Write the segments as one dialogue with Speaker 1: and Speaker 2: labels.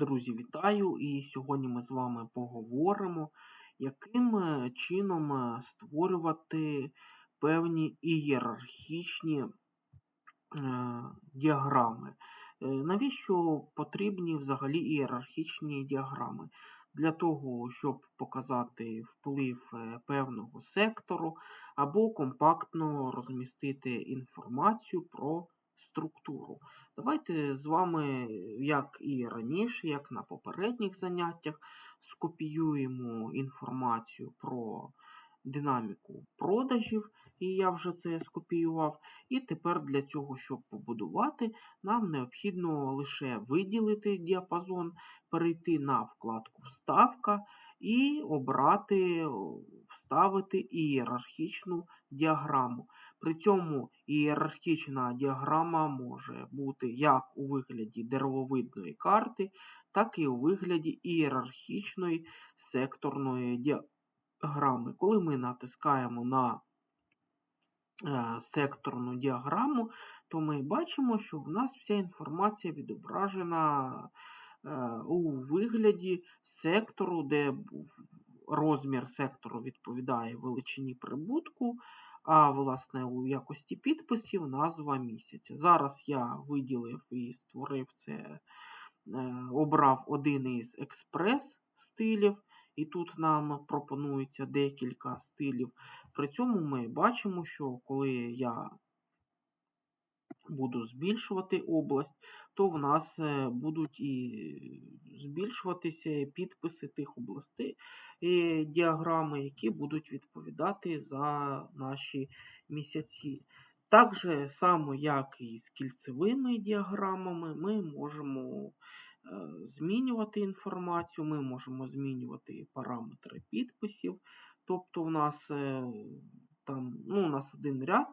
Speaker 1: Друзі, вітаю! І сьогодні ми з вами поговоримо, яким е, чином е, створювати певні ієрархічні е, діаграми. Навіщо потрібні взагалі ієрархічні діаграми? Для того, щоб показати вплив певного сектору або компактно розмістити інформацію про структуру. Давайте з вами, як і раніше, як на попередніх заняттях, скопіюємо інформацію про динаміку продажів, і я вже це скопіював. І тепер для цього, щоб побудувати, нам необхідно лише виділити діапазон, перейти на вкладку Вставка і обрати Вставити ієрархічну діаграму. При цьому ієрархічна діаграма може бути як у вигляді деревовидної карти, так і у вигляді ієрархічної секторної діаграми. Коли ми натискаємо на е, секторну діаграму, то ми бачимо, що в нас вся інформація відображена е, у вигляді сектору, де розмір сектору відповідає величині прибутку, а власне у якості підписів назва місяця. Зараз я виділив і створив це, е, обрав один із експрес-стилів, і тут нам пропонується декілька стилів. При цьому ми бачимо, що коли я буду збільшувати область, то в нас е, будуть і збільшуватися підписи тих областей діаграми, які будуть відповідати за наші місяці. Так же само, як і з кільцевими діаграмами, ми можемо е, змінювати інформацію, ми можемо змінювати параметри підписів. Тобто в нас е, там, ну, у нас один ряд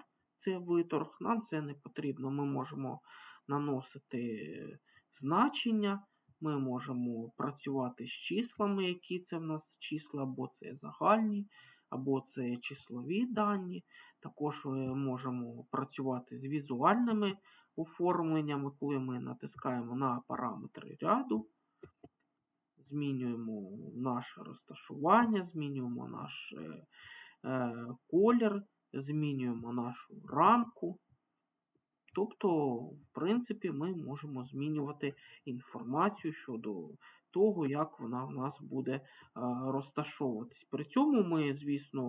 Speaker 1: це виторг, нам це не потрібно. Ми можемо наносити значення, ми можемо працювати з числами, які це в нас числа, або це загальні, або це числові дані. Також ми можемо працювати з візуальними оформленнями, коли ми натискаємо на параметри ряду. Змінюємо наше розташування, змінюємо наш е, е колір, змінюємо нашу рамку. Тобто, в принципі, ми можемо змінювати інформацію щодо того, як вона в нас буде е, розташовуватись. При цьому ми, звісно,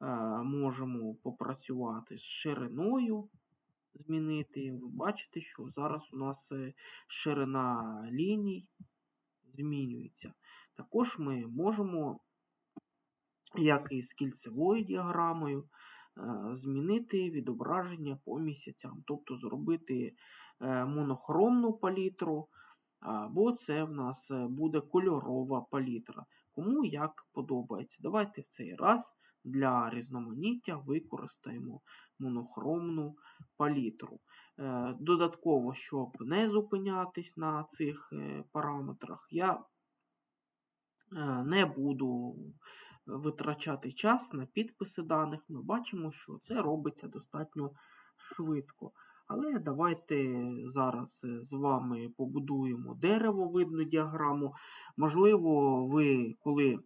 Speaker 1: е, можемо попрацювати з шириною, змінити. Ви бачите, що зараз у нас е, ширина ліній змінюється. Також ми можемо, як і з кільцевою діаграмою, змінити відображення по місяцям, тобто зробити е, монохромну палітру, або це в нас е, буде кольорова палітра. Кому як подобається. Давайте в цей раз для різноманіття використаємо монохромну палітру. Додатково, щоб не зупинятись на цих параметрах, я не буду витрачати час на підписи даних, ми бачимо, що це робиться достатньо швидко. Але давайте зараз е, з вами побудуємо деревовидну діаграму. Можливо, ви коли е,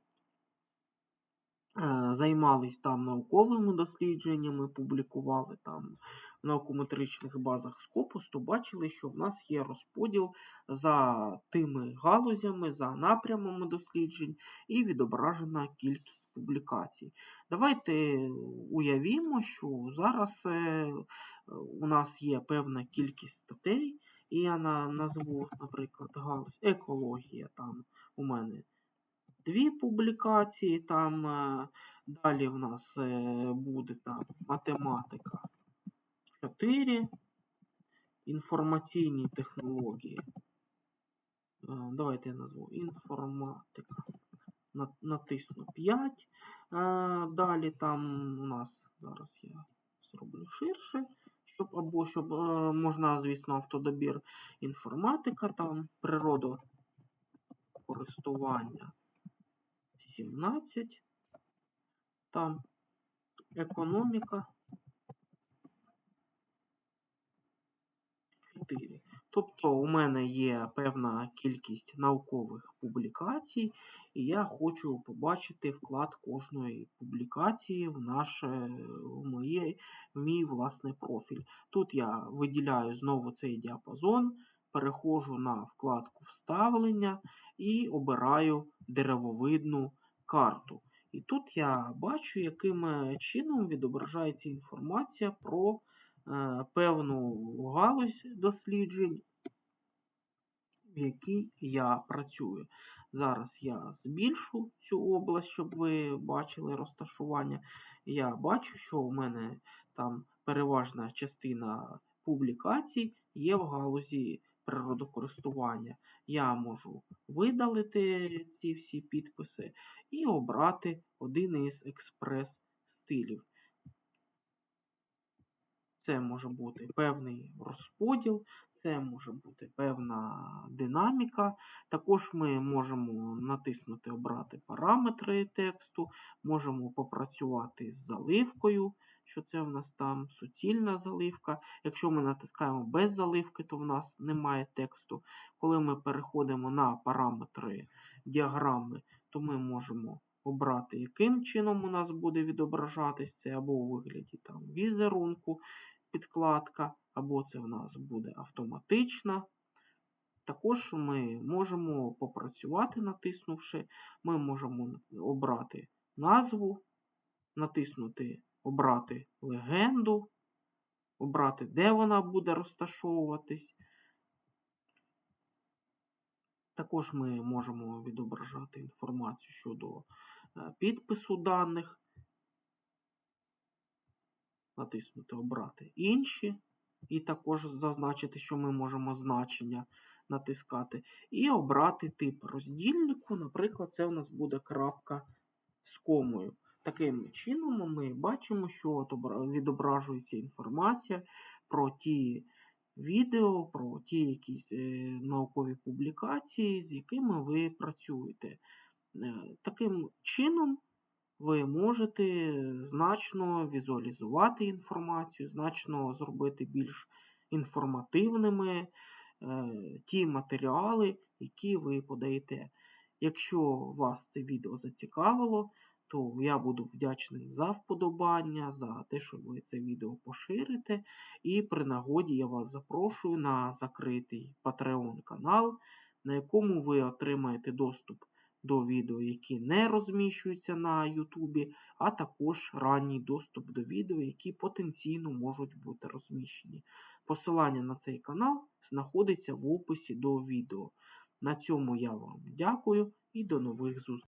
Speaker 1: займались там науковими дослідженнями, публікували там наукометричних базах Scopus, то бачили, що в нас є розподіл за тими галузями, за напрямами досліджень і відображена кількість публікацій. Давайте уявімо, що зараз е, у нас є певна кількість статей, і я назву, наприклад, галузь екологія. Там у мене дві публікації, там е, далі в нас е, буде там математика 4, інформаційні технології. Давайте я назву інформатика натисну 5. Далі там у нас, зараз я зроблю ширше, щоб або щоб е, можна, звісно, автодобір інформатика, там природокористування 17, там економіка 4. Тобто у мене є певна кількість наукових публікацій, і я хочу побачити вклад кожної публікації в наш, в, моє, в мій власний профіль. Тут я виділяю знову цей діапазон, переходжу на вкладку Вставлення і обираю деревовидну карту. І тут я бачу, яким чином відображається інформація про певну галузь досліджень, в якій я працюю. Зараз я збільшу цю область, щоб ви бачили розташування. Я бачу, що у мене там переважна частина публікацій є в галузі природокористування. Я можу видалити ці всі підписи і обрати один із експрес-стилів. Це може бути певний розподіл, це може бути певна динаміка. Також ми можемо натиснути Обрати параметри тексту, можемо попрацювати з заливкою, що це в нас там суцільна заливка. Якщо ми натискаємо без заливки, то в нас немає тексту. Коли ми переходимо на параметри діаграми, то ми можемо обрати, яким чином у нас буде відображатись це або у вигляді там візерунку, підкладка, або це в нас буде автоматична. Також ми можемо попрацювати, натиснувши, ми можемо обрати назву, натиснути Обрати легенду, обрати, де вона буде розташовуватись. Також ми можемо відображати інформацію щодо е, підпису даних, натиснути Обрати інші, і також зазначити, що ми можемо значення натискати, і обрати тип роздільнику. Наприклад, це у нас буде крапка з комою. Таким чином ми бачимо, що відображується інформація про ті відео, про ті якісь е, наукові публікації, з якими ви працюєте. Е, таким чином ви можете значно візуалізувати інформацію, значно зробити більш інформативними е, ті матеріали, які ви подаєте. Якщо вас це відео зацікавило, то я буду вдячний за вподобання, за те, що ви це відео поширите. І при нагоді я вас запрошую на закритий Patreon канал, на якому ви отримаєте доступ до відео, які не розміщуються на Ютубі, а також ранній доступ до відео, які потенційно можуть бути розміщені. Посилання на цей канал знаходиться в описі до відео. На цьому я вам дякую і до нових зустрічей.